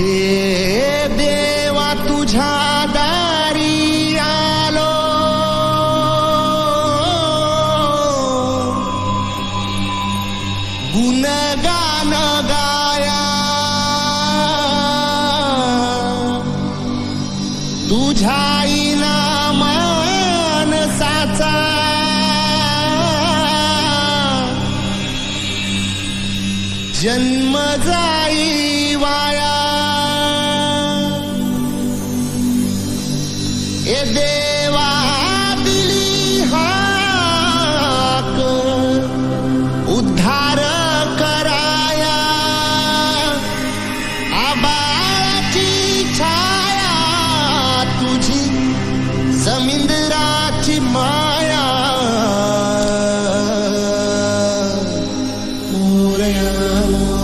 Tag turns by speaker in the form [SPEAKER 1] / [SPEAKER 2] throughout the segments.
[SPEAKER 1] हे देवा तुझ्या दारी आलो. गुणगान गाया. तुझ्या जन्म जा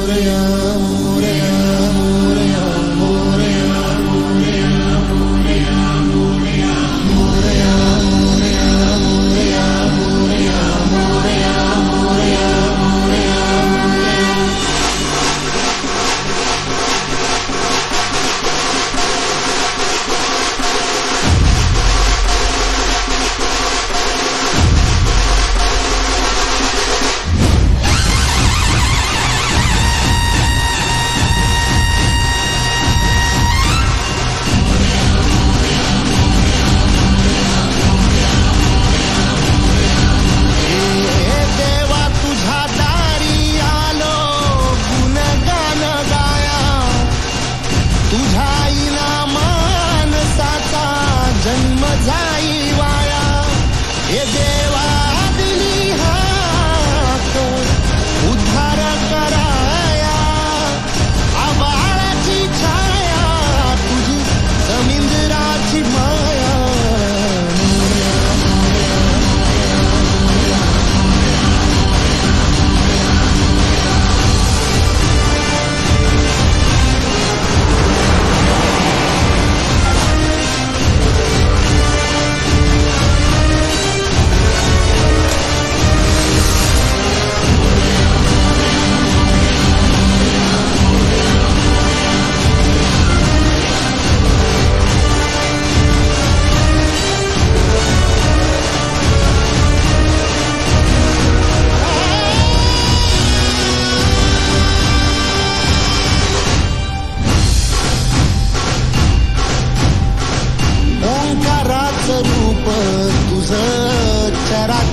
[SPEAKER 1] Hallelujah.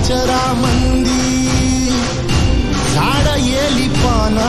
[SPEAKER 1] చరామంది జాడ ఏలిపానా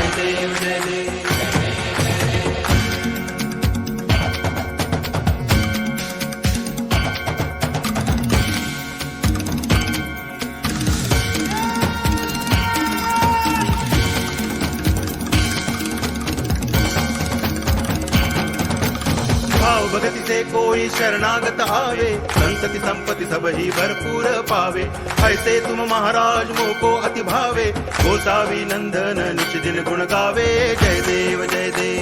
[SPEAKER 2] भाव भगति से कोई शरणागत आवे. संतति संपत्ति सब ही भरपूर पावे. ऐसे तुम महाराज मोको अति भावे गोसावी नंदन निच दिन गुण गावे. जय देव जय देव.